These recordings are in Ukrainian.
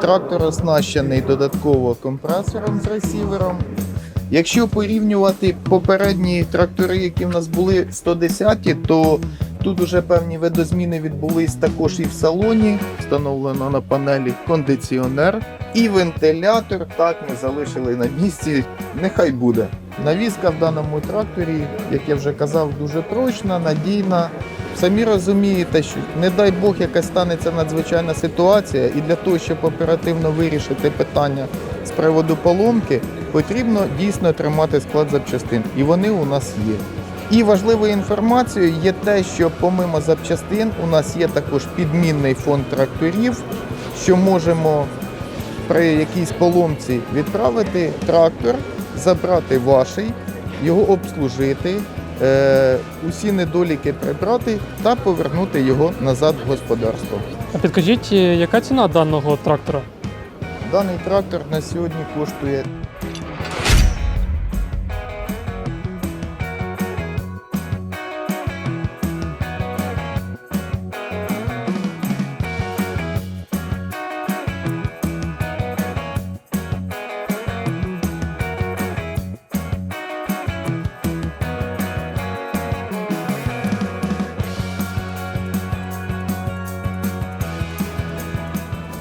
Трактор оснащений додатково компресором з ресівером. Якщо порівнювати попередні трактори, які в нас були 110, то тут вже певні видозміни відбулись також і в салоні. Встановлено на панелі кондиціонер і вентилятор. Так ми залишили на місці. Нехай буде. Навіска в даному тракторі, як я вже казав, дуже прочна, надійна. Самі розумієте, що не дай Бог якась станеться надзвичайна ситуація, і для того, щоб оперативно вирішити питання з приводу поломки, потрібно дійсно тримати склад запчастин. І вони у нас є. І важливою інформацією є те, що помимо запчастин у нас є також підмінний фонд тракторів, що можемо при якійсь поломці відправити трактор, забрати ваший, його обслужити, усі недоліки прибрати та повернути його назад в господарство. А підкажіть, е, яка ціна даного трактора? Даний трактор на сьогодні коштує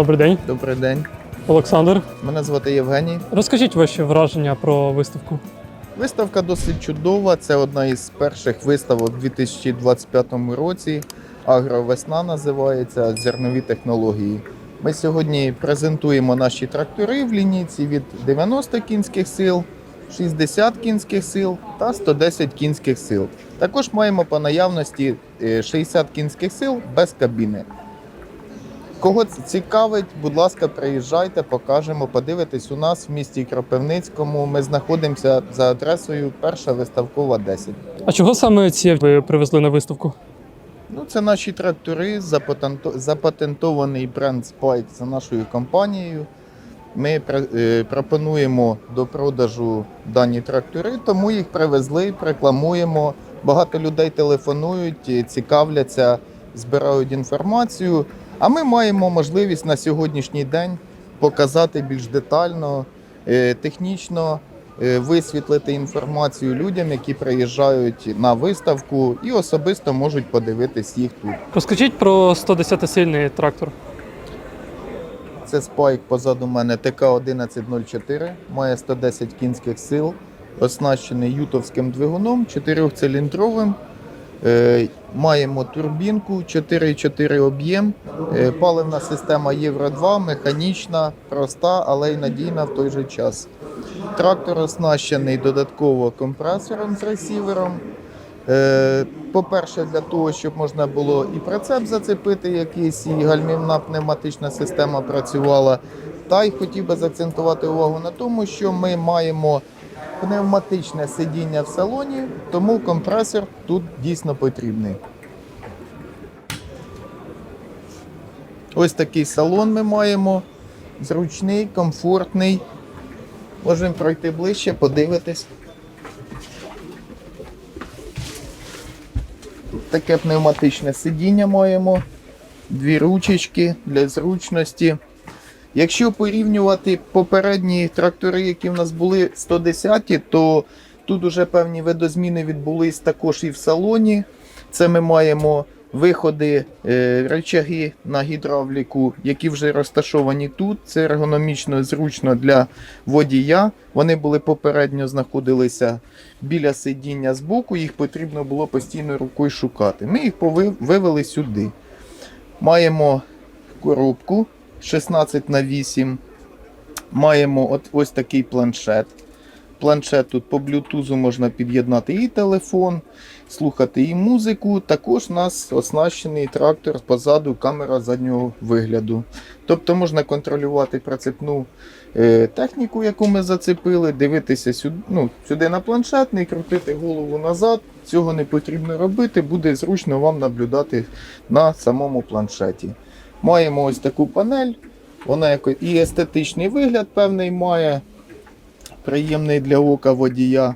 Добрий день, добрий день. Олександр. Мене звати Євгеній. Розкажіть ваші враження про виставку. Виставка досить чудова. Це одна із перших виставок у 2025 році. Агровесна називається зернові технології. Ми сьогодні презентуємо наші трактори в лінійці від 90 кінських сил, 60 кінських сил та 110 кінських сил. Також маємо по наявності е, 60 кінських сил без кабіни. Кого це цікавить, будь ласка, приїжджайте, покажемо, подивитесь у нас в місті Кропивницькому. Ми знаходимося за адресою Перша виставкова 10. А чого саме ці ви привезли на виставку? Ну, це наші трактори, запатентований бренд Spike за нашою компанією. Ми е, пропонуємо до продажу дані трактори, тому їх привезли, рекламуємо. Багато людей телефонують, цікавляться, збирають інформацію. А ми маємо можливість на сьогоднішній день показати більш детально, е, технічно е, висвітлити інформацію людям, які приїжджають на виставку і особисто можуть подивитись їх тут. Розкажіть про 110-сильний трактор. Це спайк позаду мене ТК-1104, має 110 кінських сил, оснащений ютовським двигуном, 4-циліндровим. Е, Маємо турбінку, 4,4 об'єм, е, паливна система Євро 2, механічна, проста, але й надійна в той же час. Трактор оснащений додатково компресором з ресівером. Е, По-перше, для того, щоб можна було і прицеп зацепити якийсь, і гальмівна пневматична система працювала. Та й хотів би заакцентувати увагу на тому, що ми маємо пневматичне сидіння в салоні, тому компресор тут дійсно потрібний. Ось такий салон ми маємо. Зручний, комфортний. Можемо пройти ближче, подивитись. Таке пневматичне сидіння маємо, дві ручечки для зручності. Якщо порівнювати попередні трактори, які в нас були 110-ті, то тут вже певні видозміни відбулись також і в салоні. Це ми маємо виходи, е, речаги на гідравліку, які вже розташовані тут. Це ергономічно зручно для водія. Вони були попередньо знаходилися біля сидіння збоку, їх потрібно було постійно рукою шукати. Ми їх пови- вивели сюди. Маємо коробку 16 на 8. Маємо от ось такий планшет. Планшет тут по блютузу можна під'єднати і телефон, слухати і музику. Також у нас оснащений трактор позаду, камера заднього вигляду. Тобто можна контролювати прицепну е, техніку, яку ми зацепили, дивитися сюди, ну, сюди на планшетний, крутити голову назад. Цього не потрібно робити, буде зручно вам наблюдати на самому планшеті. Маємо ось таку панель, вона і естетичний вигляд певний має, приємний для ока водія.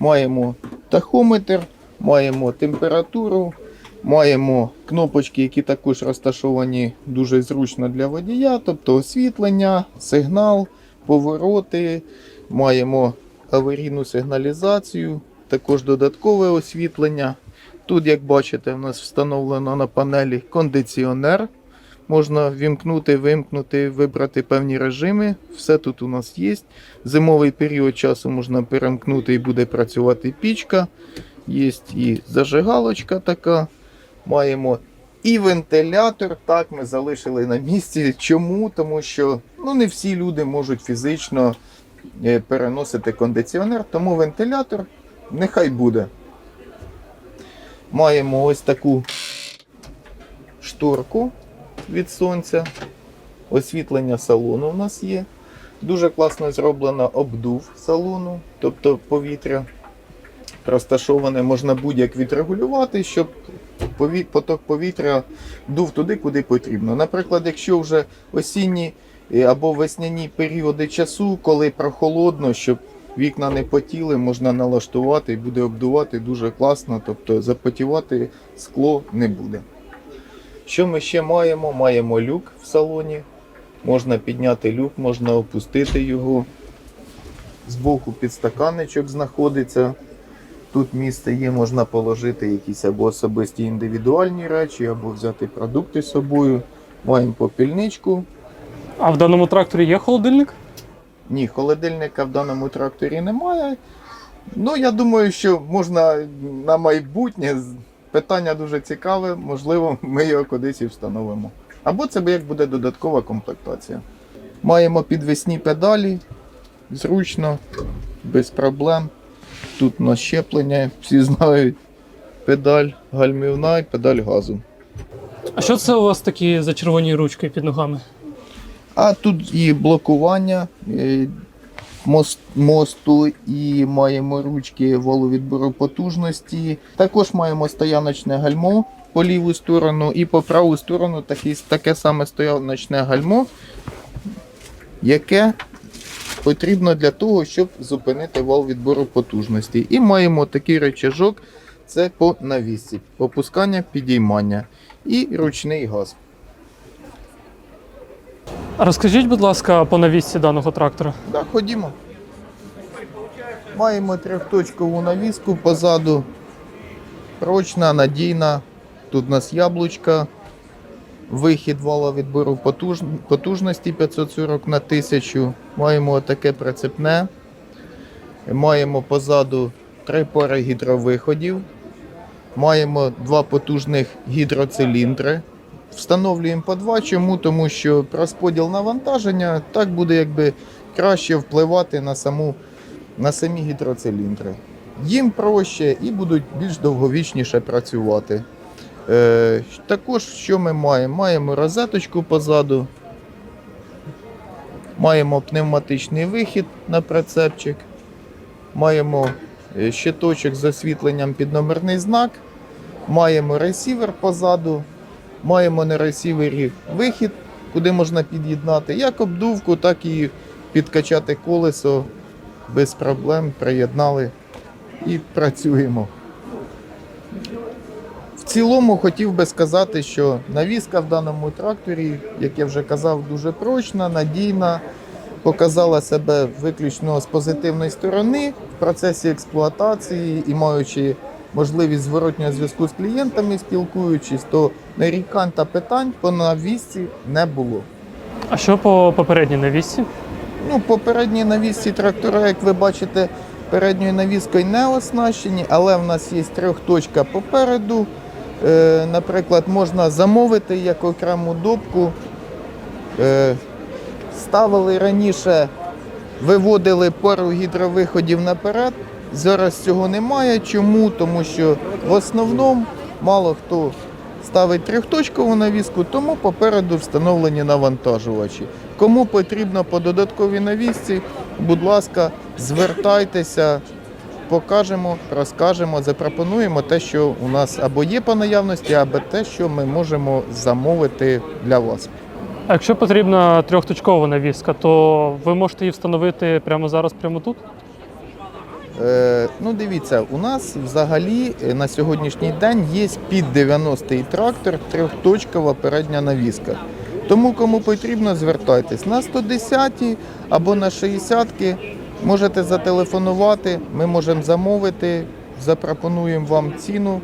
Маємо тахометр, маємо температуру, Маємо кнопочки, які також розташовані дуже зручно для водія, тобто освітлення, сигнал, повороти. Маємо аварійну сигналізацію, також додаткове освітлення. Тут, як бачите, у нас встановлено на панелі кондиціонер. Можна вімкнути, вимкнути, вибрати певні режими. Все тут у нас є. Зимовий період часу можна перемкнути і буде працювати пічка. Є і зажигалочка така. Маємо і вентилятор. Так, ми залишили на місці. Чому? Тому що ну, не всі люди можуть фізично е, переносити кондиціонер, тому вентилятор нехай буде. Маємо ось таку шторку від сонця. Освітлення салону у нас є. Дуже класно зроблено обдув салону, тобто повітря розташоване, можна будь-як відрегулювати, щоб поток повітря дув туди, куди потрібно. Наприклад, якщо вже осінні е, або весняні періоди часу, коли прохолодно, щоб вікна не потіли, можна налаштувати і буде обдувати дуже класно, тобто запотівати скло не буде. Що ми ще маємо? Маємо люк в салоні. Можна підняти люк, можна опустити його. Збоку підстаканничок знаходиться. Тут місце є, можна положити якісь або особисті індивідуальні речі, або взяти продукти з собою. Маємо попільничку. А в даному тракторі є холодильник? Ні, холодильника в даному тракторі немає. Ну, я думаю, що можна на майбутнє. Питання дуже цікаве, можливо, ми його кудись і встановимо. Або це як буде додаткова комплектація. Маємо підвісні педалі, зручно, без проблем. Тут у нас щеплення, всі знають. Педаль гальмівна і педаль газу. А що це у вас такі зачервоні ручки під ногами? А тут і блокування е, мост, мосту, і маємо ручки воловідбору потужності. Також маємо стояночне гальмо по ліву сторону і по праву сторону такі, таке саме стояночне гальмо, яке потрібно для того, щоб зупинити вал відбору потужності. І маємо такий речажок, це по навісці, опускання, підіймання і ручний газ. Розкажіть, будь ласка, по навісці даного трактора. Так, ходімо. Маємо трьохточкову навіску позаду. Прочна, надійна. Тут у нас яблучка. Вихід вала відбору потуж... потужності 540 на 1000. Маємо таке прицепне. Маємо позаду три пари гідровиходів. Маємо два потужних гідроциліндри. Встановлюємо по два. Чому? Тому що розподіл навантаження так буде якби краще впливати на, саму, на самі гідроциліндри. Їм проще і будуть більш довговічніше працювати. Е, також що ми маємо? Маємо розеточку позаду. Маємо пневматичний вихід на прицепчик. Маємо е, щиточок з освітленням під номерний знак. Маємо ресівер позаду. Маємо на ресівері вихід, куди можна під'єднати як обдувку, так і підкачати колесо без проблем. Приєднали і працюємо. В цілому хотів би сказати, що навіска в даному тракторі, як я вже казав, дуже прочна, надійна, показала себе виключно з позитивної сторони в процесі експлуатації і маючи можливість зворотнього зв'язку з клієнтами, спілкуючись, то нарікань та питань по навісці не було. А що по попередній навісці? Ну, попередні навісці трактора, як ви бачите, передньою навіскою не оснащені, але в нас є трьохточка попереду. Е, наприклад, можна замовити як окрему допку. Е, ставили раніше, виводили пару гідровиходів наперед. Зараз цього немає. Чому? Тому що в основному мало хто ставить трьохточкову навіску, тому попереду встановлені навантажувачі. Кому потрібно по додатковій навісці, будь ласка, звертайтеся, покажемо, розкажемо, запропонуємо те, що у нас або є по наявності, або те, що ми можемо замовити для вас. А якщо потрібна трьохточкова навіска, то ви можете її встановити прямо зараз, прямо тут? Е, ну, дивіться, у нас взагалі е, на сьогоднішній день є під 90-й трактор трьохточкова передня навіска. Тому кому потрібно, звертайтесь на 110 або на 60 можете зателефонувати, ми можемо замовити, запропонуємо вам ціну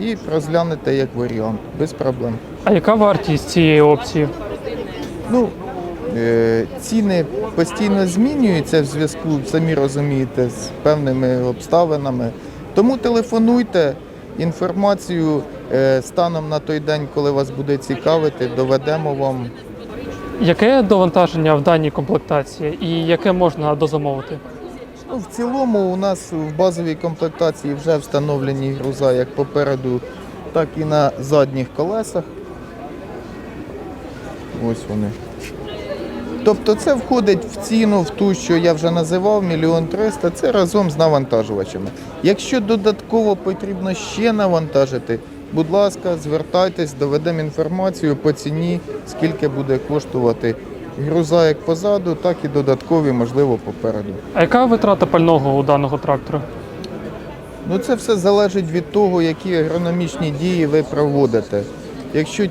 і розглянете як варіант, без проблем. А яка вартість цієї опції? Ну, ціни постійно змінюються в зв'язку, самі розумієте, з певними обставинами. Тому телефонуйте, інформацію е, станом на той день, коли вас буде цікавити, доведемо вам. Яке довантаження в даній комплектації і яке можна дозамовити? Ну, в цілому у нас в базовій комплектації вже встановлені груза як попереду, так і на задніх колесах. Ось вони. Тобто це входить в ціну, в ту, що я вже називав, мільйон триста, це разом з навантажувачами. Якщо додатково потрібно ще навантажити, будь ласка, звертайтесь, доведемо інформацію по ціні, скільки буде коштувати груза як позаду, так і додаткові, можливо, попереду. А яка витрата пального у даного трактора? Ну, це все залежить від того, які агрономічні дії ви проводите. Якщо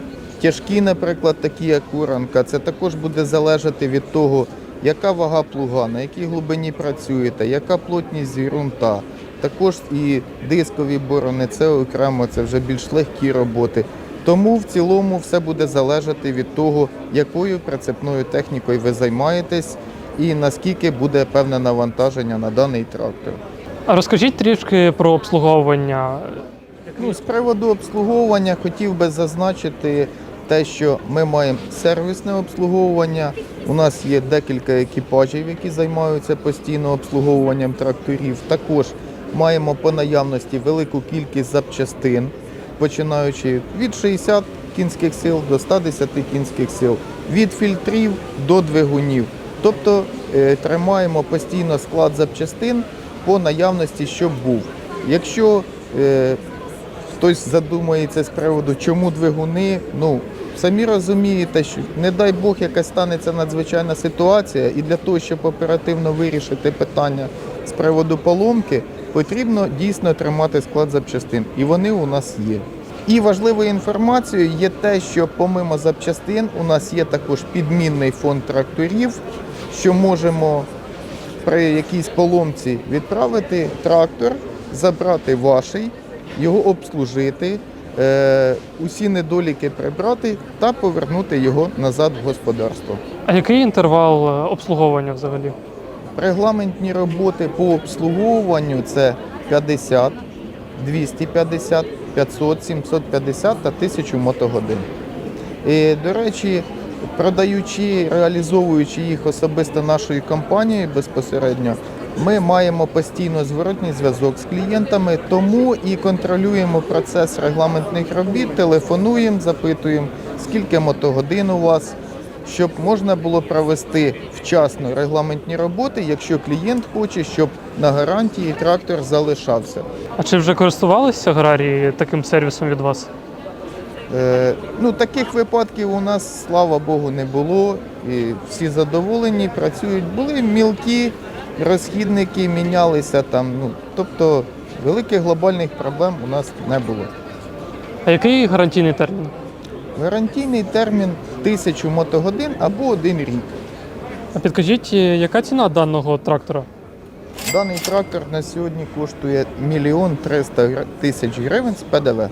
тяжкі, наприклад, такі як уранка, це також буде залежати від того, яка вага плуга, на якій глибині працюєте, яка плотність ґрунта. Також і дискові борони, це окремо, це вже більш легкі роботи. Тому в цілому все буде залежати від того, якою прицепною технікою ви займаєтесь і наскільки буде певне навантаження на даний трактор. А розкажіть трішки про обслуговування. Ну, з приводу обслуговування хотів би зазначити те, що ми маємо сервісне обслуговування. У нас є декілька екіпажів, які займаються постійно обслуговуванням тракторів. Також маємо по наявності велику кількість запчастин, починаючи від 60 кінських сил до 110 кінських сил, від фільтрів до двигунів. Тобто е, тримаємо постійно склад запчастин по наявності, щоб був. Якщо е, хтось задумається з приводу, чому двигуни. Ну, самі розумієте, що не дай Бог, якась станеться надзвичайна ситуація, і для того, щоб оперативно вирішити питання з приводу поломки, потрібно дійсно тримати склад запчастин. І вони у нас є. І важливою інформацією є те, що помимо запчастин у нас є також підмінний фонд тракторів, що можемо при якійсь поломці відправити трактор, забрати ваший, його обслужити, усі недоліки прибрати та повернути його назад в господарство. А який інтервал е, обслуговування взагалі? Регламентні роботи по обслуговуванню це 50, 250, 500, 750 та 1000 мотогодин. І, до речі, продаючи, реалізовуючи їх особисто нашою компанією безпосередньо, ми маємо постійно зворотній зв'язок з клієнтами, тому і контролюємо процес регламентних робіт, телефонуємо, запитуємо, скільки мотогодин у вас, щоб можна було провести вчасно регламентні роботи, якщо клієнт хоче, щоб на гарантії трактор залишався. А чи вже користувалися аграрії таким сервісом від вас? Е, ну, таких випадків у нас, слава Богу, не було. І всі задоволені, працюють. Були мілкі розхідники, мінялися там. Ну, тобто великих глобальних проблем у нас не було. А який гарантійний термін? Гарантійний термін тисячу мотогодин або один рік. А підкажіть, е, яка ціна даного трактора? Даний трактор на сьогодні коштує мільйон триста тисяч гривень з ПДВ.